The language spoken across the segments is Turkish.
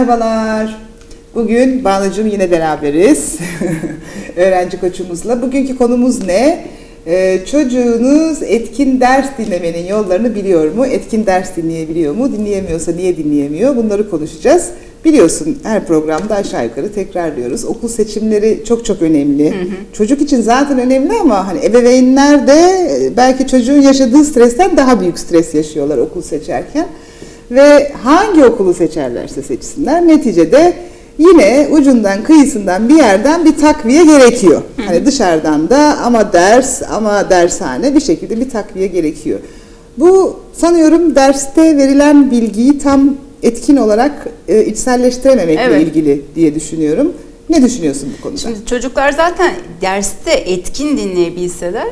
Merhabalar. Bugün Banu'cum yine beraberiz. Öğrenci koçumuzla. Bugünkü konumuz ne? Ee, çocuğunuz etkin ders dinlemenin yollarını biliyor mu? Etkin ders dinleyebiliyor mu? Dinleyemiyorsa niye dinleyemiyor? Bunları konuşacağız. Biliyorsun her programda aşağı yukarı tekrarlıyoruz. Okul seçimleri çok çok önemli. Çocuk için zaten önemli ama hani ebeveynler de e, belki çocuğun yaşadığı stresten daha büyük stres yaşıyorlar okul seçerken. Ve hangi okulu seçerlerse seçsinler neticede yine ucundan kıyısından bir yerden bir takviye gerekiyor. Hani dışarıdan da ama ders ama dershane bir şekilde bir takviye gerekiyor. Bu sanıyorum derste verilen bilgiyi tam etkin olarak e, içselleştirememekle Evet. ilgili diye düşünüyorum. Ne düşünüyorsun bu konuda? Şimdi çocuklar zaten derste etkin dinleyebilseler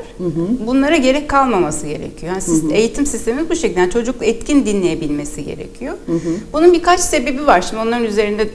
bunlara gerek kalmaması gerekiyor. Yani siz, eğitim sistemimiz bu şekilde. Yani çocuk etkin dinleyebilmesi gerekiyor. Bunun birkaç sebebi var. Şimdi onların üzerinde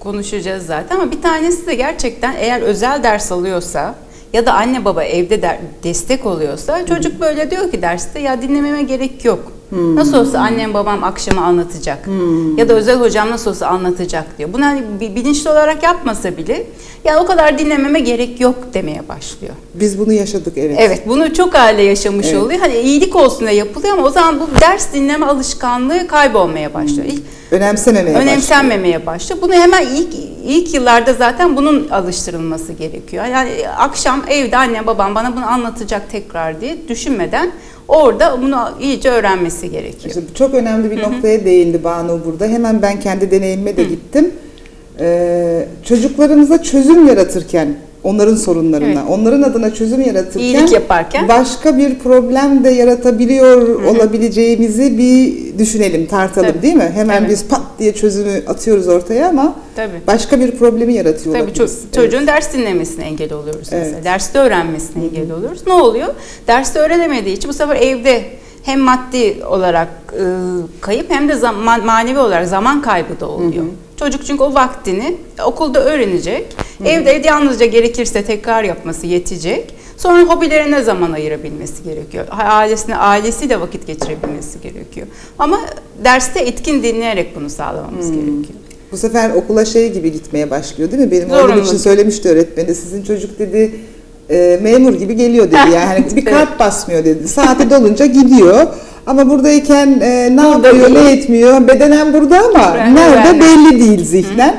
konuşacağız zaten ama bir tanesi de gerçekten eğer özel ders alıyorsa ya da anne baba evde der- destek oluyorsa çocuk böyle diyor ki derste ya dinlememe gerek yok. Nasıl olsa annem babam akşama anlatacak. Ya da özel hocam nasıl olsa anlatacak diyor. Bunu hani bi- bilinçli olarak yapmasa bile ya o kadar dinlememe gerek yok demeye başlıyor. Biz bunu yaşadık evet. Evet bunu çok aile yaşamış Evet. oluyor. Hani iyilik olsun diye yapılıyor ama o zaman bu ders dinleme alışkanlığı kaybolmaya başlıyor. İlk- Önemsememeye başlıyor. önemsenmemeye başlıyor. Bunu hemen ilk ilk yıllarda zaten bunun alıştırılması gerekiyor. Yani akşam evde annem babam bana bunu anlatacak tekrar diye düşünmeden orada bunu iyice öğrenmesi gerekiyor. İşte çok önemli bir noktaya değindi Banu burada. Hemen ben kendi deneyimime de gittim. Ee, çocuklarımıza çözüm yaratırken onların sorunlarına, Evet. onların adına çözüm yaratırken İyilik yaparken. başka bir problem de yaratabiliyor olabileceğimizi bir düşünelim, tartalım Tabii. değil mi? Hemen Evet. biz pat diye çözümü atıyoruz ortaya ama Tabii. başka bir problemi yaratıyor Tabii olabiliriz. ço- çocuğun ders dinlemesine engel oluyoruz mesela. Evet. Derste öğrenmesine engel oluyoruz. Ne oluyor? Derste öğrenemediği için bu sefer evde hem maddi olarak e, kayıp hem de zaman, manevi olarak zaman kaybı da oluyor. Çocuk çünkü o vaktini okulda öğrenecek. Evde evde yalnızca gerekirse tekrar yapması yetecek. Sonra hobilerine zaman ayırabilmesi gerekiyor. Ailesine, ailesiyle vakit geçirebilmesi gerekiyor. Ama derste etkin dinleyerek bunu sağlamamız gerekiyor. Bu sefer okula şey gibi gitmeye başlıyor değil mi? Benim oğlum için söylemişti öğretmeni. Sizin çocuk dedi e, memur gibi geliyor dedi. Yani bir kart basmıyor dedi. Saati dolunca gidiyor. Ama buradayken e, ne Burada yapıyor, değil. ne etmiyor? Bedenen burada ama Ben- nerede ben- belli değil zihnen.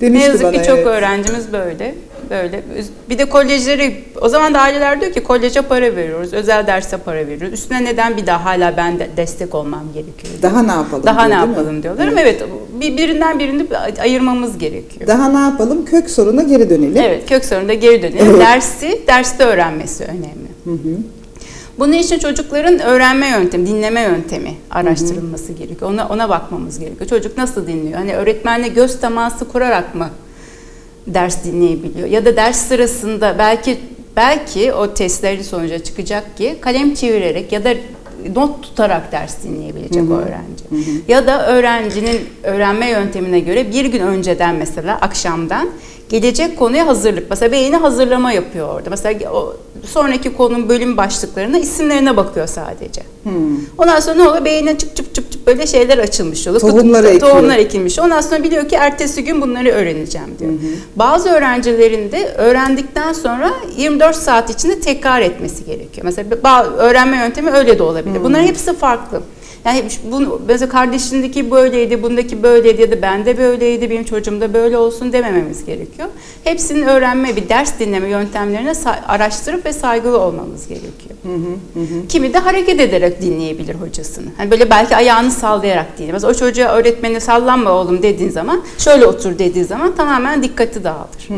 Ne Demişti yazık bana. ki çok evet. öğrencimiz böyle. Böyle. Bir de kolejleri, o zaman da aileler diyor ki koleje para veriyoruz, özel derse para veriyoruz. Üstüne neden bir daha hala ben de destek olmam gerekiyor? Daha ne yapalım? Daha ne diyor, mi? yapalım diyorlar ama evet bir, birinden birini ayırmamız gerekiyor. Daha ne yapalım? Kök soruna geri dönelim. Evet kök sorununda geri dönelim. Evet. Dersi derste öğrenmesi önemli. Bunun için çocukların öğrenme yöntemi, dinleme yöntemi araştırılması gerekiyor. Ona ona bakmamız gerekiyor. Çocuk nasıl dinliyor? Hani öğretmenle göz teması kurarak mı ders dinleyebiliyor? Ya da ders sırasında belki belki o testlerin sonuca çıkacak ki kalem çevirerek ya da not tutarak ders dinleyebilecek o öğrenci. Ya da öğrencinin öğrenme yöntemine göre bir gün önceden mesela akşamdan gelecek konuya hazırlık. Mesela beyni hazırlama yapıyor orada. Mesela o sonraki konunun bölüm başlıklarına isimlerine bakıyor sadece. Ondan sonra ne oluyor? Beynine çıp çıp çıp çıp böyle şeyler açılmış oluyor. Tohumları ekiyor. Tohumlar ekilmiş. Ondan sonra biliyor ki ertesi gün bunları öğreneceğim diyor. Bazı öğrencilerin de öğrendikten sonra 24 saat içinde tekrar etmesi gerekiyor. Mesela öğrenme yöntemi öyle de olabilir. Bunların hepsi farklı. Yani bunu mesela kardeşindeki böyleydi, bundaki böyleydi ya da bende böyleydi, benim çocuğumda böyle olsun demememiz gerekiyor. Hepsinin öğrenme, bir ders dinleme yöntemlerine araştırıp ve saygılı olmamız gerekiyor. Kimi de hareket ederek dinleyebilir hocasını. Hani böyle belki ayağını sallayarak dinler. Mesela o çocuğa öğretmeni sallanma oğlum dediğin zaman, şöyle otur dediği zaman tamamen dikkati dağılır.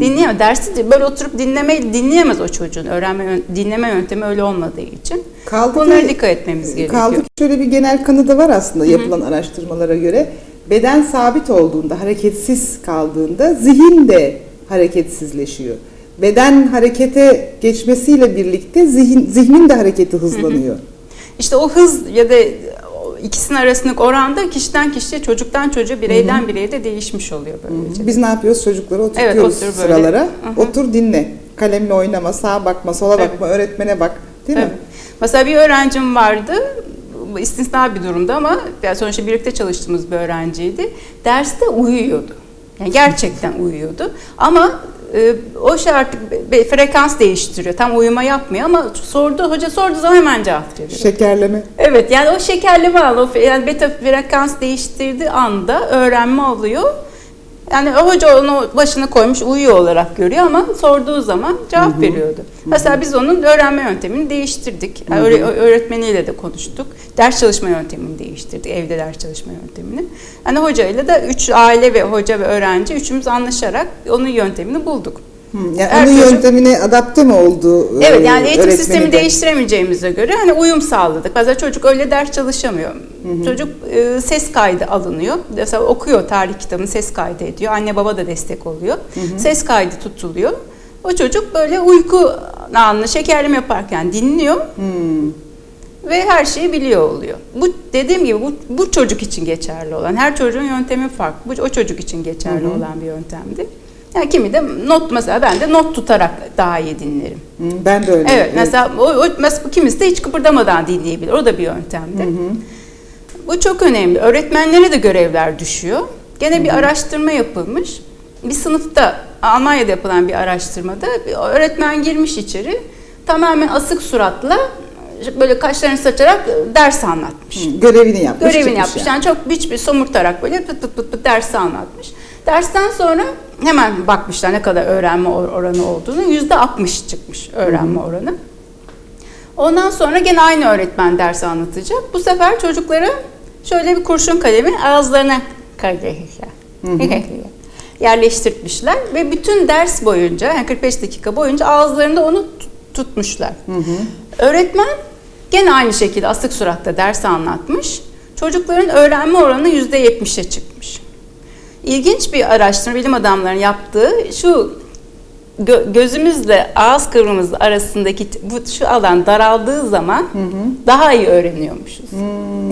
Dinleyemez. Dersi de böyle oturup dinlemeyi dinleyemez o çocuğun. Öğrenme, dinleme yöntemi öyle olmadığı için. Kaldı Bunlara ki- dikkat etmemiz gerekiyor. Kaldı ki şöyle bir genel kanıda var aslında yapılan araştırmalara göre. Beden sabit olduğunda, hareketsiz kaldığında zihin de hareketsizleşiyor. Beden harekete geçmesiyle birlikte zihin, zihnin de hareketi hızlanıyor. İşte o hız ya da ikisinin arasındaki oranda kişiden kişiye, çocuktan çocuğa, bireyden bireye de değişmiş oluyor böylece. Biz ne yapıyoruz? Çocukları oturtuyoruz Evet, otur böyle. sıralara. Hı hı. Otur dinle. Kalemle oynama, sağa bakma, sola Tabii. bakma, öğretmene bak. Değil mi? Mesela bir öğrencim vardı. istisna bir durumda ama yani sonuçta birlikte çalıştığımız bir öğrenciydi. Derste uyuyordu. Yani gerçekten uyuyordu. Ama e, o şey artık be- frekans değiştiriyor. Tam uyuma yapmıyor ama sordu hoca sorduğu zaman hemen cevap veriyor. Şekerleme. Evet yani o şekerleme al, o yani beta frekans değiştirdiği anda öğrenme oluyor. Yani o hoca onu başına koymuş uyuyor olarak görüyor ama sorduğu zaman cevap veriyordu. Mesela biz onun öğrenme yöntemini değiştirdik. Yani öğre- öğretmeniyle de konuştuk. Ders çalışma yöntemini değiştirdik. Evde ders çalışma yöntemini. Yani hocayla da üç aile ve hoca ve öğrenci üçümüz anlaşarak onun yöntemini bulduk. Hı, Yani Her onun çocuk- yöntemine adapte mi oldu? Evet e, yani eğitim sistemi de? değiştiremeyeceğimize göre hani uyum sağladık. Bazen çocuk öyle ders çalışamıyor. Çocuk e, ses kaydı alınıyor. Mesela okuyor tarih kitabını ses kaydı ediyor. Anne baba da destek oluyor. Ses kaydı tutuluyor. O çocuk böyle uyku anını şekerleme yaparken dinliyor Hmm. ve her şeyi biliyor oluyor. Bu dediğim gibi bu, bu çocuk için geçerli olan. Her çocuğun yöntemi farklı. Bu o çocuk için geçerli olan bir yöntemdi. Yani kimi de not mesela ben de not tutarak daha iyi dinlerim. Hı, Ben de öyle. Evet, mesela o, o mesela kimisi de hiç kıpırdamadan dinleyebilir. O da bir yöntemdi. Bu çok önemli. Öğretmenlere de görevler düşüyor. Gene bir araştırma yapılmış. Bir sınıfta Almanya'da yapılan bir araştırmada bir öğretmen girmiş içeri. Tamamen asık suratla böyle kaşlarını saçarak ders anlatmış. Hı, Görevini yapmış. Görevini çıkmış yapmış. yani. Yani çok hiçbir somurtarak böyle pıt pıt pıt pıt dersi anlatmış. Dersten sonra hemen bakmışlar ne kadar öğrenme or- oranı olduğunu. Yüzde 60 çıkmış öğrenme oranı. Ondan sonra gene aynı öğretmen dersi anlatacak. Bu sefer çocuklara şöyle bir kurşun kalemi ağızlarına yerleştirmişler ve bütün ders boyunca yani 45 dakika boyunca ağızlarında onu tut- tutmuşlar. Öğretmen gene aynı şekilde asık suratta dersi anlatmış. Çocukların öğrenme oranı %70'e çıkmış. İlginç bir araştırma bilim adamlarının yaptığı şu gö- gözümüzle ağız kıvrımımız arasındaki bu şu alan daraldığı zaman daha iyi öğreniyormuşuz.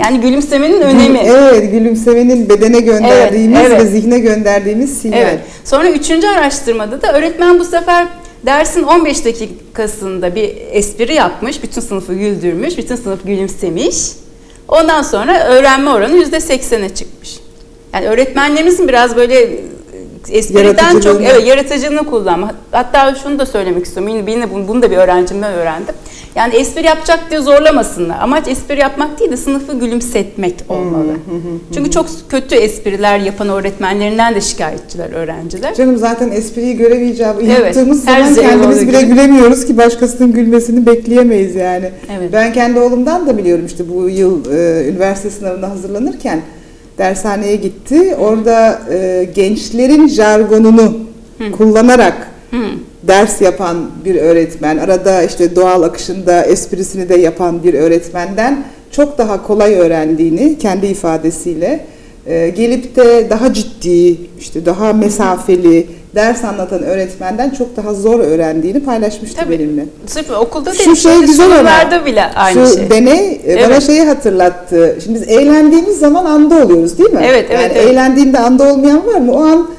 Yani gülümsemenin önemi. Evet, gülümsemenin bedene gönderdiğimiz Evet, evet. ve zihne gönderdiğimiz sinyal. Evet. Sonra üçüncü araştırmada da öğretmen bu sefer dersin 15 dakikasında bir espri yapmış, bütün sınıfı güldürmüş, bütün sınıf gülümsemiş. Ondan sonra öğrenme oranı %80'e çıkmış. Yani öğretmenlerimizin biraz böyle espriden çok evet yaratıcılığını kullanma. Hatta şunu da söylemek istiyorum. Yine, yine bunu, bunu da bir öğrencimden öğrendim. Yani espri yapacak diye zorlamasınlar. Amaç espri yapmak değil de sınıfı gülümsetmek olmalı. Çünkü çok kötü espriler yapan öğretmenlerinden de şikayetçiler öğrenciler. Canım zaten espriyi görev icabı Evet, yaptığımız zaman kendimiz bile gibi. gülemiyoruz ki başkasının gülmesini bekleyemeyiz yani. Evet. Ben kendi oğlumdan da biliyorum işte bu yıl e, üniversite sınavına hazırlanırken dershaneye gitti. Orada e, gençlerin jargonunu kullanarak Hı. ders yapan bir öğretmen, arada işte doğal akışında esprisini de yapan bir öğretmenden çok daha kolay öğrendiğini kendi ifadesiyle e, gelip de daha ciddi, işte daha mesafeli ders anlatan öğretmenden çok daha zor öğrendiğini paylaşmıştı Tabii. benimle. Sırf okulda Şu değil, şey şimdi güzel ama, bile aynı Şu şey. deney e, bana Evet. şeyi hatırlattı. Şimdi biz eğlendiğimiz zaman anda oluyoruz değil mi? Evet, evet, Yani evet. eğlendiğinde anda olmayan var mı? O an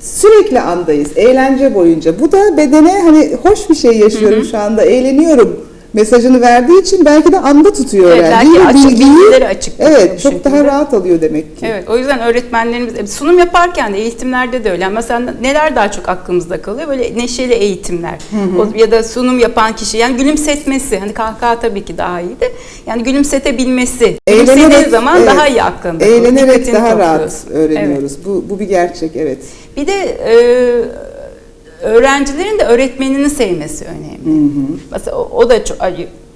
sürekli andayız. Eğlence boyunca. Bu da bedene hani hoş bir şey yaşıyorum şu anda. Eğleniyorum mesajını verdiği için belki de anda tutuyor Evet, öğrenciyi. belki açık bilgileri açık Evet, çok şekilde. daha rahat alıyor demek ki. Evet, o yüzden öğretmenlerimiz e, sunum yaparken de eğitimlerde de öyle. Mesela neler daha çok aklımızda kalıyor? Böyle neşeli eğitimler. O, ya da sunum yapan kişi yani gülümsetmesi. Hani kahkaha tabii ki daha iyi de. Yani gülümsetebilmesi. Eğlenerek, zaman evet, daha iyi aklında kalıyor. Eğlenerek daha rahat topluyorsun. öğreniyoruz. Bu, bu bir gerçek, evet. Bir de e, öğrencilerin de öğretmenini sevmesi önemli. Mesela o, o da çok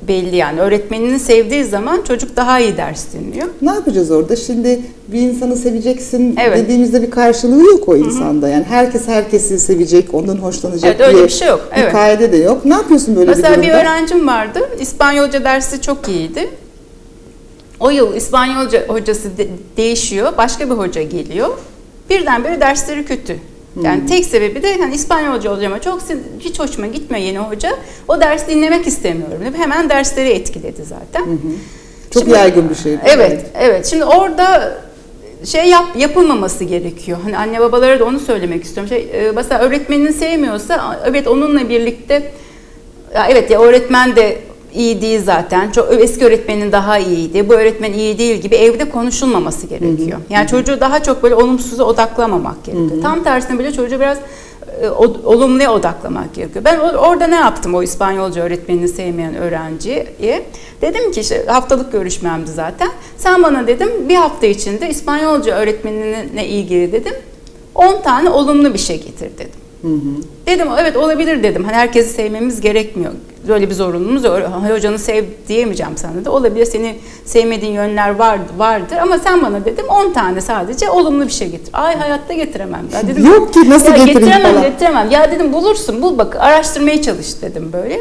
belli yani. Öğretmenini sevdiği zaman çocuk daha iyi ders dinliyor. Ne yapacağız orada? Şimdi bir insanı seveceksin Evet. dediğimizde bir karşılığı yok o insanda. Yani herkes herkesi sevecek, ondan hoşlanacak Evet, öyle diye bir şey yok. bir Evet. kaide de yok. Ne yapıyorsun böyle Mesela bir bir durumda? öğrencim vardı. İspanyolca dersi çok iyiydi. O yıl İspanyolca hocası de- değişiyor. Başka bir hoca geliyor. Birdenbire dersleri kötü. Yani Hmm. tek sebebi de hani İspanyolca hocama çok hiç hoşuma gitmiyor yeni hoca. O ders dinlemek istemiyorum. Hemen dersleri etkiledi zaten. Çok Şimdi- yaygın bir şey. bu. Evet, evet. Şimdi orada şey yap yapılmaması gerekiyor. Hani anne babalara da onu söylemek istiyorum. Şey, e, mesela öğretmenini sevmiyorsa evet onunla birlikte ya evet ya öğretmen de iyi değil zaten. Çok eski öğretmenin daha iyiydi. Bu öğretmen iyi değil gibi evde konuşulmaması gerekiyor. Yani çocuğu daha çok böyle olumsuza odaklamamak gerekiyor. Tam tersine böyle çocuğu biraz e, olumluya odaklamak gerekiyor. Ben orada ne yaptım o İspanyolca öğretmenini sevmeyen öğrenciye? Dedim ki işte haftalık görüşmemdi zaten. Sen bana dedim bir hafta içinde İspanyolca öğretmenine ilgili dedim 10 tane olumlu bir şey getir dedim. Dedim evet olabilir dedim. Hani herkesi sevmemiz gerekmiyor. Böyle bir zorunluluğumuz yok. Hocanı sev diyemeyeceğim sana da. Olabilir seni sevmediğin yönler var, vardır ama sen bana dedim 10 tane sadece olumlu bir şey getir. Ay hayatta getiremem. Ya dedim, Yok ki, nasıl getireyim getiremem, falan. getiremem. Ya dedim bulursun bul bak araştırmaya çalış dedim böyle.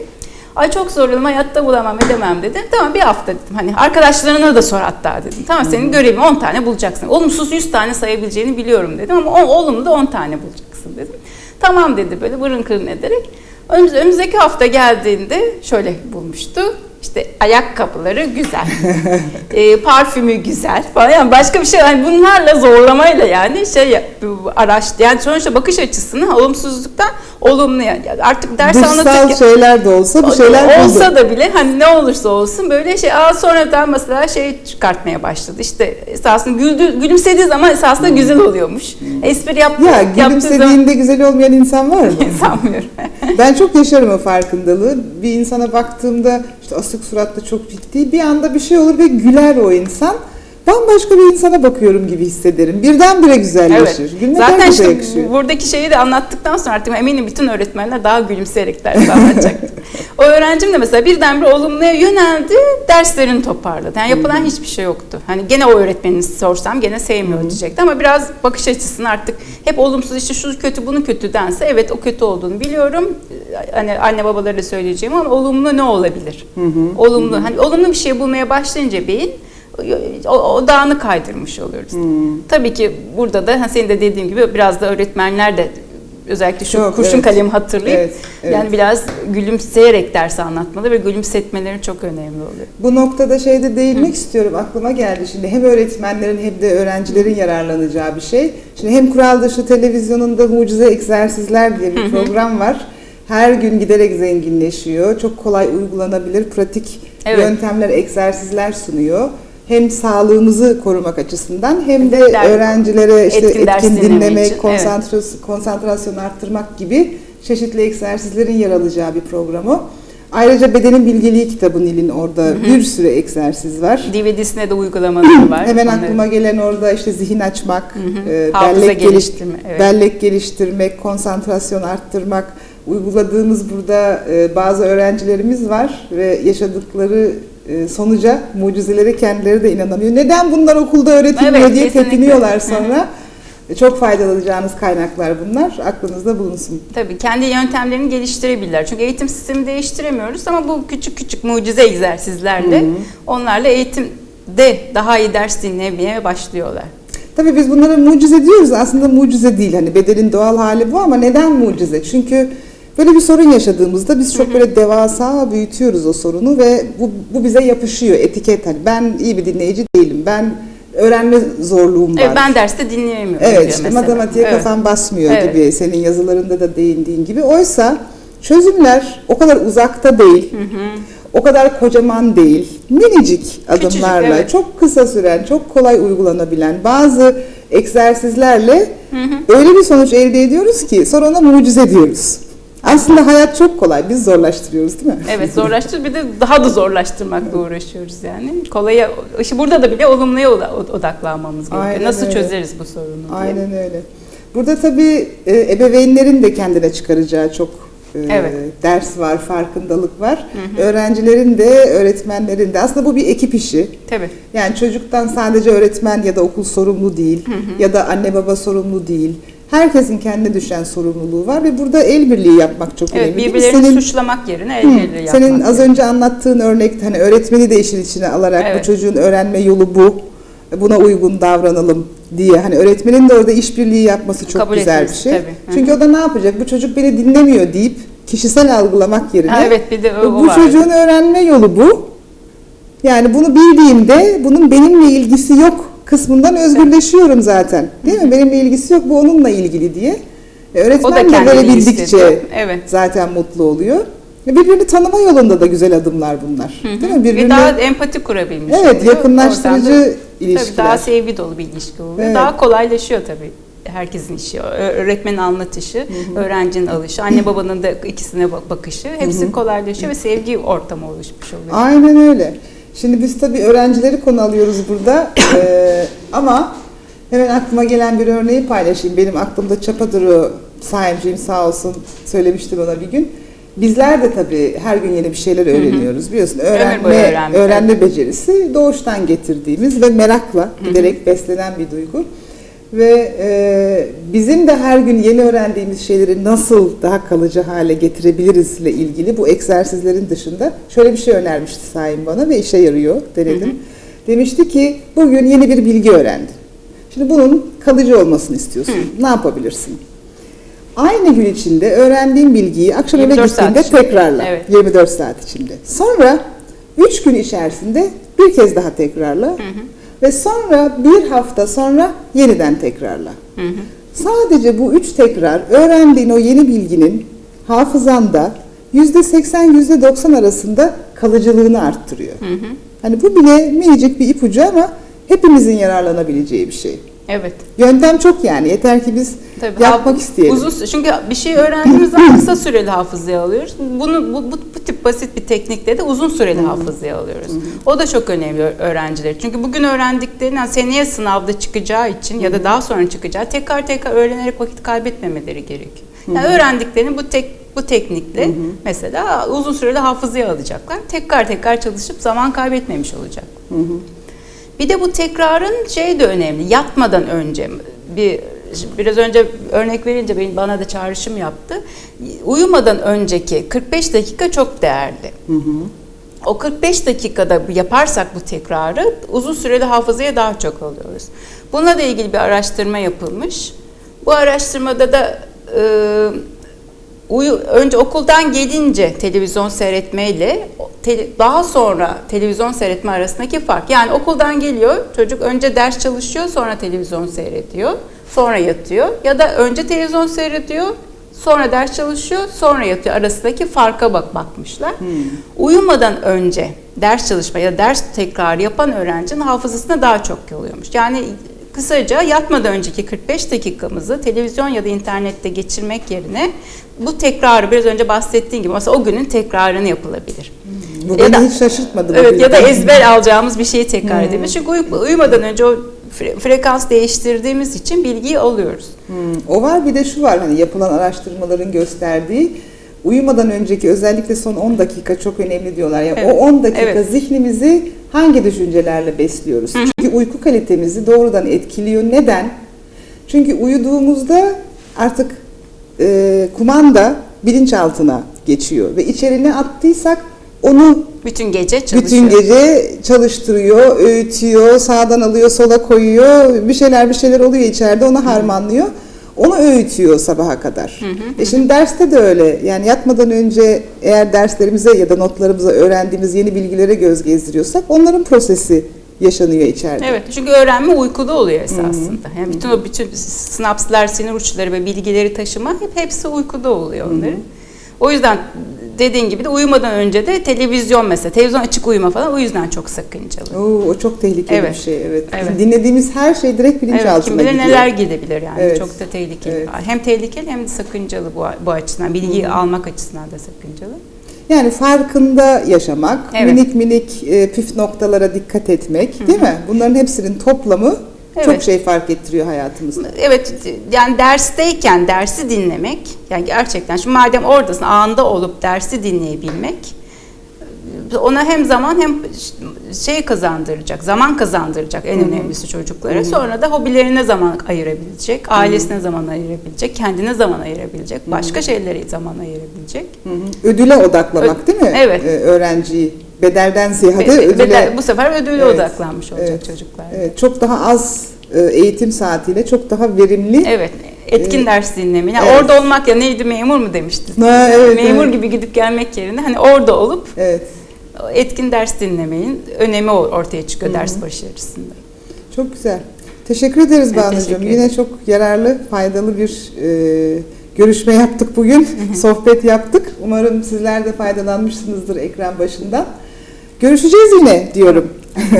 Ay çok zorlandım hayatta bulamam edemem dedim. Tamam bir hafta dedim. Hani arkadaşlarına da sor hatta dedim. Tamam senin görevin 10 tane bulacaksın. Olumsuz 100 tane sayabileceğini biliyorum dedim ama olumlu da 10 tane bulacaksın dedim. Tamam dedi böyle vırın kırın ederek. Önümüz, önümüzdeki hafta geldiğinde şöyle bulmuştu. İşte ayakkabıları güzel, e, parfümü güzel falan. Yani başka bir şey yani bunlarla zorlamayla yani şey araştı. Yani sonuçta bakış açısını olumsuzluktan olumluya yani artık ders Dışsal anlatırken şeyler de olsa bir şeyler olsa da bile hani ne olursa olsun böyle şey aa sonradan mesela şey çıkartmaya başladı. İşte esasında güldü, gülümsediği zaman esasında güzel oluyormuş. Espri yaptı, Ya yaptığı zaman gülümsediğinde güzel olmayan insan var mı? sanmıyorum. Ben çok yaşarım o farkındalığı. Bir insana baktığımda işte asık suratlı çok ciddi bir anda bir şey olur ve güler o insan. Bambaşka bir insana bakıyorum gibi hissederim. Birdenbire güzelleşir. Evet. Zaten işte yakışıyor. buradaki şeyi de anlattıktan sonra artık eminim bütün öğretmenler daha gülümseyerek ders anlatacaktır. o öğrencim de mesela birdenbire olumluya yöneldi, derslerini toparladı. Yani yapılan hiçbir şey yoktu. Hani gene o öğretmenini sorsam gene sevmiyor diyecekti ama biraz bakış açısını artık hep olumsuz işte şu kötü bunu kötü dense evet o kötü olduğunu biliyorum. Hani anne babalara da söyleyeceğim ama olumlu ne olabilir? Olumlu hani olumlu bir şey bulmaya başlayınca beyin o, o dağını kaydırmış oluyoruz. Tabii ki burada da senin de dediğin gibi biraz da öğretmenler de özellikle şu Çok, kurşun evet. kalemi hatırlayıp Evet, evet. yani biraz gülümseyerek ders anlatmalı ve gülümsetmeleri çok önemli oluyor. Bu noktada şeyde değinmek istiyorum. Aklıma geldi şimdi. Hem öğretmenlerin hem de öğrencilerin yararlanacağı bir şey. Şimdi hem kural dışı televizyonunda mucize egzersizler diye bir program var. Her gün giderek zenginleşiyor. Çok kolay uygulanabilir pratik Evet. yöntemler, egzersizler sunuyor. Hem sağlığımızı korumak açısından hem de Der- öğrencilere işte etkin etkin, dinlemek için, konsantrasyon, konsantrasyonu arttırmak gibi çeşitli egzersizlerin yer alacağı bir programı. Ayrıca Bedenin Bilgeliği kitabı Nil'in orada bir sürü egzersiz var. DVD'sine de uygulamaları var. Hemen Onları- aklıma gelen orada işte zihin açmak, e, Hafıza bellek, geliş- geliştirme, evet. bellek geliştirmek, konsantrasyon arttırmak. Uyguladığımız burada e, bazı öğrencilerimiz var ve yaşadıkları sonuca, mucizelere kendileri de inanamıyor. Neden bunlar okulda öğretilmiyor Evet, diye kesinlikle. tepiniyorlar sonra. E, Çok faydalanacağınız kaynaklar bunlar. Aklınızda bulunsun. Tabii kendi yöntemlerini geliştirebilirler. Çünkü eğitim sistemi değiştiremiyoruz ama bu küçük küçük mucize egzersizlerle onlarla eğitimde daha iyi ders dinlemeye başlıyorlar. Tabii biz bunlara mucize diyoruz. Aslında mucize değil. Hani bedenin doğal hali bu ama neden mucize? Çünkü böyle bir sorun yaşadığımızda biz çok böyle devasa büyütüyoruz o sorunu ve bu, bu bize yapışıyor etiket. Hani ben iyi bir dinleyici değilim. Ben öğrenme zorluğum var. Evet, ben derste dinleyemiyorum Evet işte mesela. matematiğe Evet. kafam basmıyor Evet. gibi senin yazılarında da değindiğin gibi. Oysa çözümler o kadar uzakta değil. O kadar kocaman değil. Minicik adımlarla evet. çok kısa süren, çok kolay uygulanabilen bazı egzersizlerle öyle bir sonuç elde ediyoruz ki sonra ona mucize diyoruz. Aslında hayat çok kolay. Biz zorlaştırıyoruz değil mi? Evet zorlaştır bir de daha da zorlaştırmakla uğraşıyoruz yani. Kolaya, işte burada da bile olumluya oda- odaklanmamız gerekiyor. Aynen Nasıl öyle. çözeriz bu sorunu diye. Aynen öyle. Burada tabii e, ebeveynlerin de kendine çıkaracağı çok e, Evet. ders var, farkındalık var. Öğrencilerin de, öğretmenlerin de. Aslında bu bir ekip işi. Tabii. Yani çocuktan sadece öğretmen ya da okul sorumlu değil ya da anne baba sorumlu değil. Herkesin kendine düşen sorumluluğu var ve burada el birliği yapmak çok Evet önemli. birbirlerini Senin- suçlamak yerine el Hı, birliği yapmak. Senin az önce anlattığın örnekte hani öğretmeni de işin içine alarak bu Evet. çocuğun öğrenme yolu bu. Buna uygun davranalım diye hani öğretmenin de orada işbirliği yapması çok Kabul güzel bir etmesi, şey. tabii. Hı. Çünkü o da ne yapacak? Bu çocuk beni dinlemiyor deyip kişisel algılamak yerine evet bir de o, o bu çocuğun öğrenme yolu bu. Yani bunu bildiğimde bunun benimle ilgisi yok kısmından özgürleşiyorum zaten. Değil mi? Benimle ilgisi yok bu onunla ilgili diye. E, Öğretmen de kendini böyle iyi bildikçe hissediyor. Evet. zaten mutlu oluyor. Ve birbirini tanıma yolunda da güzel adımlar bunlar. Hı hı. Değil mi? Ve Birbirine daha empati kurabilmiş Evet, oluyor. yakınlaştırıcı da- ilişkiler. Tabii daha sevgi dolu bir ilişki oluyor. Evet. Daha kolaylaşıyor tabii herkesin işi. Öğretmenin anlatışı, öğrencinin alışı, anne babanın da ikisine bak- bakışı hepsi kolaylaşıyor ve sevgi ortamı oluşmuş oluyor. Aynen öyle. Şimdi biz tabii öğrencileri konu alıyoruz burada Ee, ama hemen aklıma gelen bir örneği paylaşayım. Benim aklımda çapa duruyor. Saimciğim sağ olsun söylemişti bana bir gün. Bizler de tabii her gün yeni bir şeyler öğreniyoruz. Biliyorsun öğrenme, öğrenme becerisi doğuştan getirdiğimiz ve merakla giderek beslenen bir duygu. Ve e, bizim de her gün yeni öğrendiğimiz şeyleri nasıl daha kalıcı hale getirebiliriz ile ilgili bu egzersizlerin dışında şöyle bir şey önermişti Saim bana ve işe yarıyor denedim. Demişti ki bugün yeni bir bilgi öğrendin. Şimdi bunun kalıcı olmasını istiyorsun. Ne yapabilirsin? Aynı gün içinde öğrendiğin bilgiyi akşam eve 24 saat gittiğinde tekrarla. Evet. 24 saat içinde. Sonra 3 gün içerisinde bir kez daha tekrarla. Ve sonra bir hafta sonra yeniden tekrarla. Hı hı. Sadece bu üç tekrar öğrendiğin o yeni bilginin hafızanda %80 %90 arasında kalıcılığını arttırıyor. Hı hı. Hani bu bile minicik bir ipucu ama hepimizin yararlanabileceği bir şey. Evet. Yöntem çok yani. Yeter ki biz Tabii yapmak isteyelim. Uzun, çünkü bir şey öğrendiğimiz zaman kısa süreli hafızaya alıyoruz. Bunu bu, bu, bu tip basit bir teknikle de uzun süreli hafızaya alıyoruz. O da çok önemli öğrenciler. Çünkü bugün öğrendiklerini yani seneye sınavda çıkacağı için ya da daha sonra çıkacağı tekrar tekrar öğrenerek vakit kaybetmemeleri gerekiyor. Yani öğrendiklerini bu tek bu teknikle mesela uzun süreli hafızaya alacaklar. Tekrar tekrar çalışıp zaman kaybetmemiş olacak. Bir de bu tekrarın şey de önemli. Yatmadan önce bir biraz önce örnek verince benim bana da çağrışım yaptı. Uyumadan önceki 45 dakika çok değerli. O 45 dakikada yaparsak bu tekrarı uzun süreli hafızaya daha çok alıyoruz. Bununla da ilgili bir araştırma yapılmış. Bu araştırmada da e, uyu, önce okuldan gelince televizyon seyretmeyle te- daha sonra televizyon seyretme arasındaki fark. Yani okuldan geliyor çocuk önce ders çalışıyor sonra televizyon seyrediyor sonra yatıyor ya da önce televizyon seyrediyor sonra ders çalışıyor sonra yatıyor arasındaki farka bak bakmışlar. Uyumadan önce ders çalışma ya da ders tekrarı yapan öğrencinin hafızasına daha çok oluyormuş. Yani Kısaca yatmadan önceki 45 dakikamızı televizyon ya da internette geçirmek yerine bu tekrarı biraz önce bahsettiğim gibi mesela o günün tekrarını yapılabilir. Bu Ya beni da- hiç şaşırtmadı. Evet ya da ezber alacağımız bir şeyi tekrar edebiliriz. Çünkü uyu- uyumadan önce o fre- frekans değiştirdiğimiz için bilgiyi alıyoruz. Hmm, O var bir de şu var hani yapılan araştırmaların gösterdiği uyumadan önceki özellikle son 10 dakika çok önemli diyorlar. Yani Evet, o 10 dakika evet. zihnimizi hangi düşüncelerle besliyoruz? Çünkü uyku kalitemizi doğrudan etkiliyor. Neden? Çünkü uyuduğumuzda artık e, kumanda bilinçaltına geçiyor ve içerine attıysak onu Bütün gece çalışıyor. bütün gece çalıştırıyor, öğütüyor, sağdan alıyor, sola koyuyor. Bir şeyler bir şeyler oluyor içeride, onu harmanlıyor. Onu öğütüyor sabaha kadar. E şimdi derste de öyle. Yani yatmadan önce eğer derslerimize ya da notlarımıza öğrendiğimiz yeni bilgilere göz gezdiriyorsak onların prosesi yaşanıyor içeride. Evet çünkü öğrenme uykuda oluyor esasında. Yani bütün o bütün sinapslar, sinir uçları ve bilgileri taşıma hep hepsi uykuda oluyor onların. O yüzden dediğin gibi de uyumadan önce de televizyon mesela televizyon açık uyuma falan o yüzden çok sakıncalı. Oo, o çok tehlikeli Evet. bir şey. Evet. Evet. Dinlediğimiz her şey direkt Evet, bilinçaltına kim bilir gidiyor. neler gidebilir yani Evet. çok da tehlikeli. Evet. Hem tehlikeli hem de sakıncalı bu, bu açıdan bilgiyi almak açısından da sakıncalı. Yani farkında yaşamak, Evet. minik minik e, püf noktalara dikkat etmek, değil mi? Bunların hepsinin toplamı çok Evet. şey fark ettiriyor hayatımızda. Evet yani dersteyken dersi dinlemek yani gerçekten şimdi madem oradasın anında olup dersi dinleyebilmek ona hem zaman hem şey kazandıracak, zaman kazandıracak en önemlisi çocuklara. Sonra da hobilerine zaman ayırabilecek, ailesine zaman ayırabilecek, kendine zaman ayırabilecek, başka şeylere zaman ayırabilecek. Hı hı. Ödüle odaklamak Ö- değil mi? Evet. Ee, öğrenciyi bedelden ziyade ve ödüle. de bu sefer ödüle Evet, odaklanmış olacak evet, çocuklar. Evet, çok daha az e, eğitim saatiyle çok daha verimli. Evet, etkin Evet. ders dinleme. Yani Evet. Orada olmak ya neydi memur mu demiştin? Ha, evet, memur evet. gibi gidip gelmek yerine hani orada olup Evet. etkin ders dinlemenin önemi ortaya çıkıyor ders başarısında. Çok güzel. Teşekkür ederiz Ben Banu'cum. Yine çok yararlı, faydalı bir e, görüşme yaptık bugün. Sohbet yaptık. Umarım sizler de faydalanmışsınızdır ekran başından. Görüşeceğiz yine diyorum.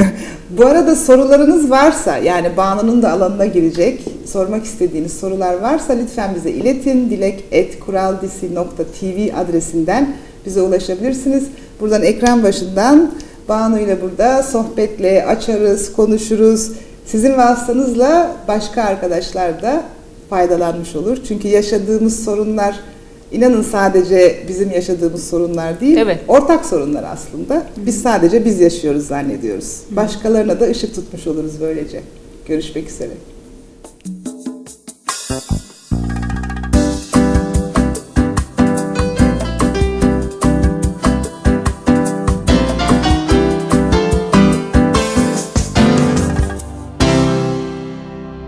Bu arada sorularınız varsa yani Banu'nun da alanına girecek sormak istediğiniz sorular varsa lütfen bize iletin. dilek.kuraldisi.tv adresinden bize ulaşabilirsiniz. Buradan ekran başından Banu ile burada sohbetle açarız, konuşuruz. Sizin vasıtanızla başka arkadaşlar da faydalanmış olur. Çünkü yaşadığımız sorunlar inanın sadece bizim yaşadığımız sorunlar değil, Evet. ortak sorunlar aslında. Biz sadece biz yaşıyoruz zannediyoruz. Başkalarına da ışık tutmuş oluruz böylece. Görüşmek üzere.